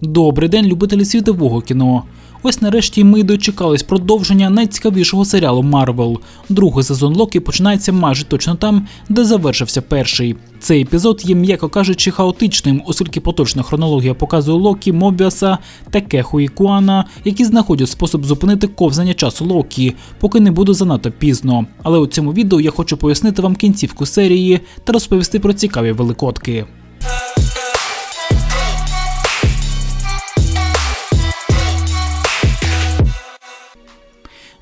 Добрий день, любителі світового кіно. Ось нарешті ми дочекались продовження найцікавішого серіалу Марвел. Другий сезон Локі починається майже точно там, де завершився перший. Цей епізод є, м'яко кажучи, хаотичним, оскільки поточна хронологія показує Локі, Мобіаса та Кеху і Куана, які знаходять спосіб зупинити ковзання часу Локі, поки не буде занадто пізно. Але у цьому відео я хочу пояснити вам кінцівку серії та розповісти про цікаві великодки.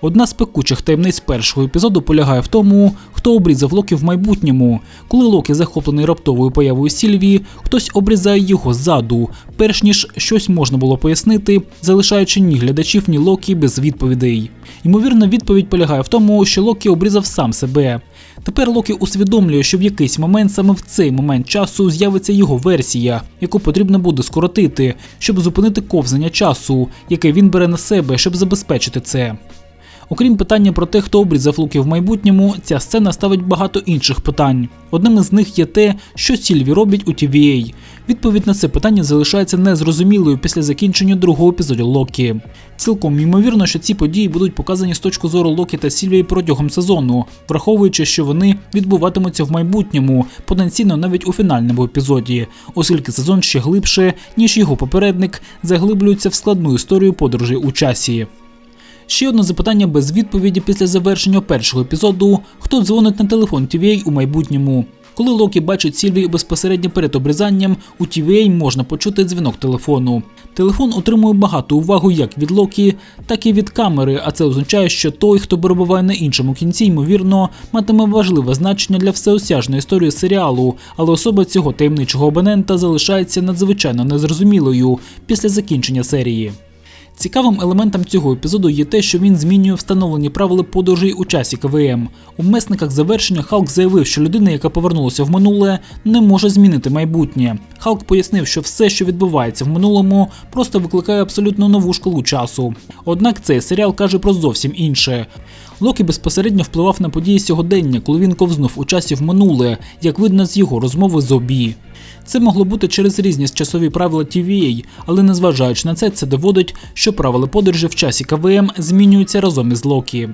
Одна з пекучих таємниць першого епізоду полягає в тому, хто обрізав Локі в майбутньому. Коли Локі захоплений раптовою появою Сільвії, хтось обрізає його ззаду, перш ніж щось можна було пояснити, залишаючи ні глядачів, ні Локі без відповідей. Ймовірно, відповідь полягає в тому, що Локі обрізав сам себе. Тепер Локі усвідомлює, що в якийсь момент саме в цей момент часу з'явиться його версія, яку потрібно буде скоротити, щоб зупинити ковзання часу, яке він бере на себе, щоб забезпечити це. Окрім питання про те, хто обрізав луки в майбутньому, ця сцена ставить багато інших питань. Одним із них є те, що Сільві робить у TVA. Відповідь на це питання залишається незрозумілою після закінчення другого епізоду Локі. Цілком ймовірно, що ці події будуть показані з точки зору Локі та Сільвії протягом сезону, враховуючи, що вони відбуватимуться в майбутньому, потенційно навіть у фінальному епізоді, оскільки сезон ще глибше, ніж його попередник, заглиблюється в складну історію подорожі у часі. Ще одне запитання без відповіді після завершення першого епізоду: хто дзвонить на телефон TVA у майбутньому. Коли Локі бачить Сільвію безпосередньо перед обрізанням, у TVA можна почути дзвінок телефону. Телефон отримує багато уваги як від Локі, так і від камери, а це означає, що той, хто перебуває на іншому кінці, ймовірно, матиме важливе значення для всеосяжної історії серіалу, але особа цього таємничого абонента залишається надзвичайно незрозумілою після закінчення серії. Цікавим елементом цього епізоду є те, що він змінює встановлені правила подорожей у часі КВМ. У месниках завершення Халк заявив, що людина, яка повернулася в минуле, не може змінити майбутнє. Халк пояснив, що все, що відбувається в минулому, просто викликає абсолютно нову шкалу часу. Однак цей серіал каже про зовсім інше. Локі безпосередньо впливав на події сьогодення, коли він ковзнув у часі в минуле, як видно з його розмови з Обі. Це могло бути через різні часові правила TVA, але незважаючи на це, це доводить, що правила подорожі в часі КВМ змінюються разом із Локі.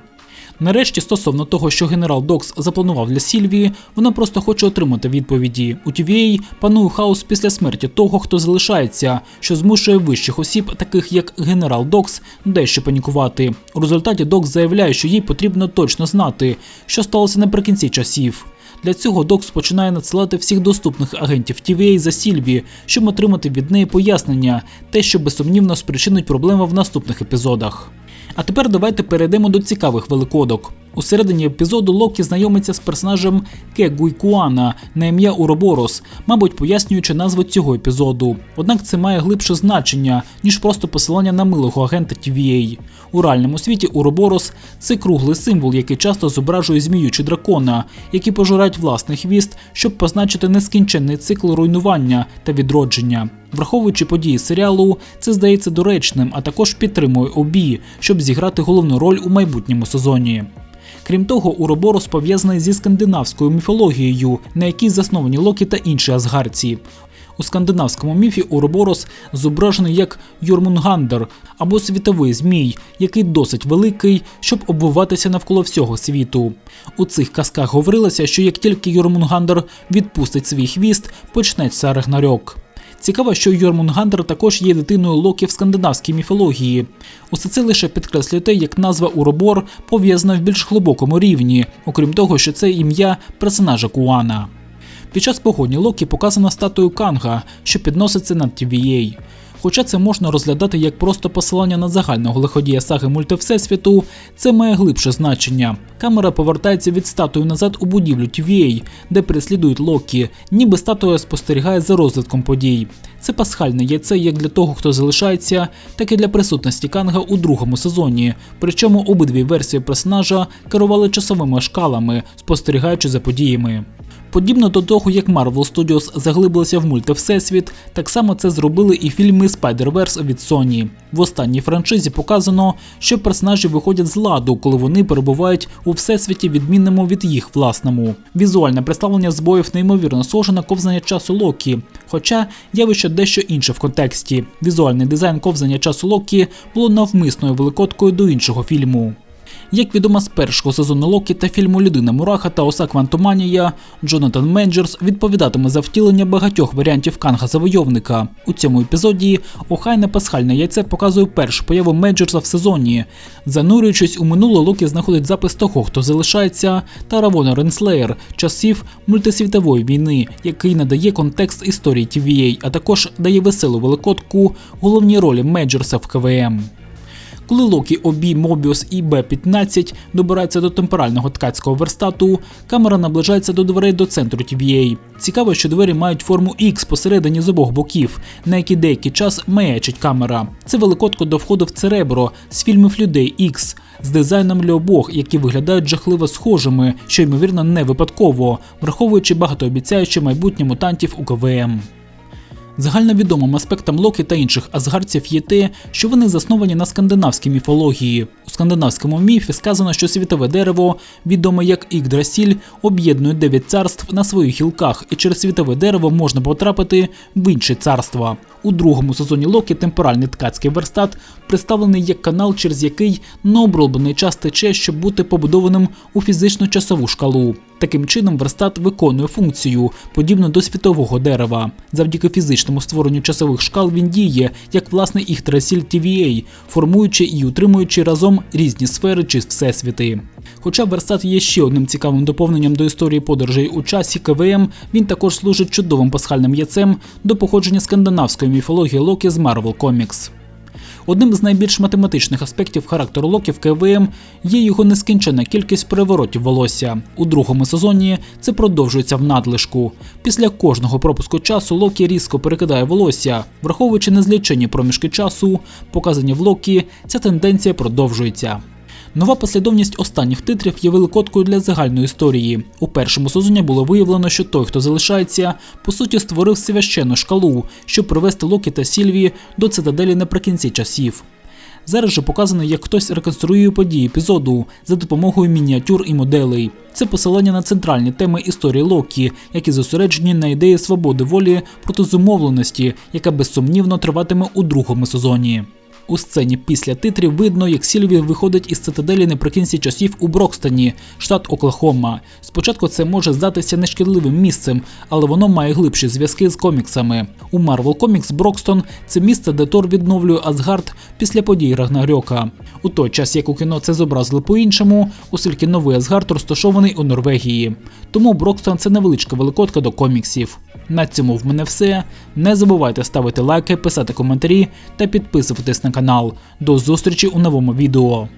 Нарешті, стосовно того, що генерал Докс запланував для Сільвії, вона просто хоче отримати відповіді. У TVA панує хаос після смерті того, хто залишається, що змушує вищих осіб, таких як генерал Докс, дещо панікувати. У результаті Докс заявляє, що їй потрібно точно знати, що сталося наприкінці часів. Для цього Докс починає надсилати всіх доступних агентів TVA за Сільві, щоб отримати від неї пояснення, те, що безсумнівно спричинить проблеми в наступних епізодах. А тепер давайте перейдемо до цікавих великодок. У середині епізоду Локі знайомиться з персонажем Ке Гуйкуана на ім'я Уроборос, мабуть, пояснюючи назву цього епізоду. Однак це має глибше значення, ніж просто посилання на милого агента TVA. У реальному світі Уроборос це круглий символ, який часто зображує змію чи дракона, які пожирають власний хвіст, щоб позначити нескінченний цикл руйнування та відродження. Враховуючи події серіалу, це здається доречним, а також підтримує обі, щоб зіграти головну роль у майбутньому сезоні. Крім того, Уроборос пов'язаний зі скандинавською міфологією, на якій засновані Локі та інші асгарці. У скандинавському міфі Уроборос зображений як Йормунгандер або світовий змій, який досить великий, щоб обвиватися навколо всього світу. У цих казках говорилося, що як тільки Йормунгандер відпустить свій хвіст, почнеться Рагнарьок. Цікаво, що Йормунгандер також є дитиною Локі в скандинавській міфології. Усе це лише підкреслює те, як назва Уробор пов'язана в більш глибокому рівні, окрім того, що це ім'я персонажа Куана. Під час погодні Локі показана статую Канга, що підноситься над TVA. Хоча це можна розглядати як просто посилання на загального лиходія саги мультивсесвіту, це має глибше значення. Камера повертається від статуї назад у будівлю TVA, де переслідують Локі, ніби статуя спостерігає за розвитком подій. Це пасхальне яйце як для того, хто залишається, так і для присутності Канга у другому сезоні. Причому обидві версії персонажа керували часовими шкалами, спостерігаючи за подіями. Подібно до того, як Marvel Studios заглибилися в мультивсесвіт, так само це зробили і фільми Spider-Verse від Sony. В останній франшизі показано, що персонажі виходять з ладу, коли вони перебувають у всесвіті, відмінному від їх власному. Візуальне представлення збоїв неймовірно схоже на ковзання часу Локі, хоча явище дещо інше в контексті. Візуальний дизайн ковзання часу Локі було навмисною великоткою до іншого фільму. Як відомо з першого сезону Локі та фільму Людина Мураха та Оса Квантоманія, Джонатан Менджерс відповідатиме за втілення багатьох варіантів Канга Завойовника. У цьому епізоді охайне пасхальне яйце показує першу появу Менджерса в сезоні. Занурюючись у минуле, Локі знаходить запис того, хто залишається, та Равона Ренслеєр, часів мультисвітової війни, який надає контекст історії TVA, а також дає веселу великотку головній ролі Менджерса в КВМ. Коли Локі, Обі, Мобіус і Б-15 добираються до темпорального ткацького верстату, камера наближається до дверей до центру TVA. Цікаво, що двері мають форму X посередині з обох боків, на який деякий час маячить камера. Це великотко до входу в Церебро з фільмів Людей X з дизайном для обох, які виглядають жахливо схожими, що ймовірно не випадково, враховуючи багатообіцяюче майбутнє мутантів у КВМ. Загальновідомим аспектом Локі та інших асгардців є те, що вони засновані на скандинавській міфології. У скандинавському міфі сказано, що світове дерево, відоме як Ігдрасіль, об'єднує дев'ять царств на своїх гілках, і через світове дерево можна потрапити в інші царства. У другому сезоні Локі темпоральний ткацький верстат представлений як канал, через який необроблений час тече, щоб бути побудованим у фізичну часову шкалу. Таким чином, верстат виконує функцію, подібну до світового дерева. Завдяки фізичному створенню часових шкал він діє, як власний Ігдрасіль TVA, формуючи і утримуючи разом різні сфери чи всесвіти. Хоча верстат є ще одним цікавим доповненням до історії подорожей у часі КВМ, він також служить чудовим пасхальним яцем до походження скандинавської міфології Локі з Marvel Comics. Одним з найбільш математичних аспектів характеру Локі в КВМ є його нескінчена кількість переворотів волосся. У другому сезоні це продовжується в надлишку. Після кожного пропуску часу Локі різко перекидає волосся, враховуючи незлічені проміжки часу, показані в Локі, ця тенденція продовжується. Нова послідовність останніх титрів є великоткою для загальної історії. У першому сезоні було виявлено, що той, хто залишається, по суті створив священну шкалу, щоб привести Локі та Сільві до цитаделі наприкінці часів. Зараз же показано, як хтось реконструює події епізоду за допомогою мініатюр і моделей. Це посилання на центральні теми історії Локі, які зосереджені на ідеї свободи волі проти зумовленості, яка безсумнівно триватиме у другому сезоні. У сцені після титрів видно, як Сільві виходить із цитаделі наприкінці часів у Брокстоні, штат Оклахома. Спочатку це може здатися нешкідливим місцем, але воно має глибші зв'язки з коміксами. У Marvel Comics Брокстон це місце, де Тор відновлює Асгард після подій Рагнарьока. У той час, як у кіно це зобразили по-іншому, оскільки новий Асгард розташований у Норвегії. Тому Брокстон це невеличка великодка до коміксів. На цьому в мене все. Не забувайте ставити лайки, писати коментарі та підписуватись на канал. До зустрічі у новому відео.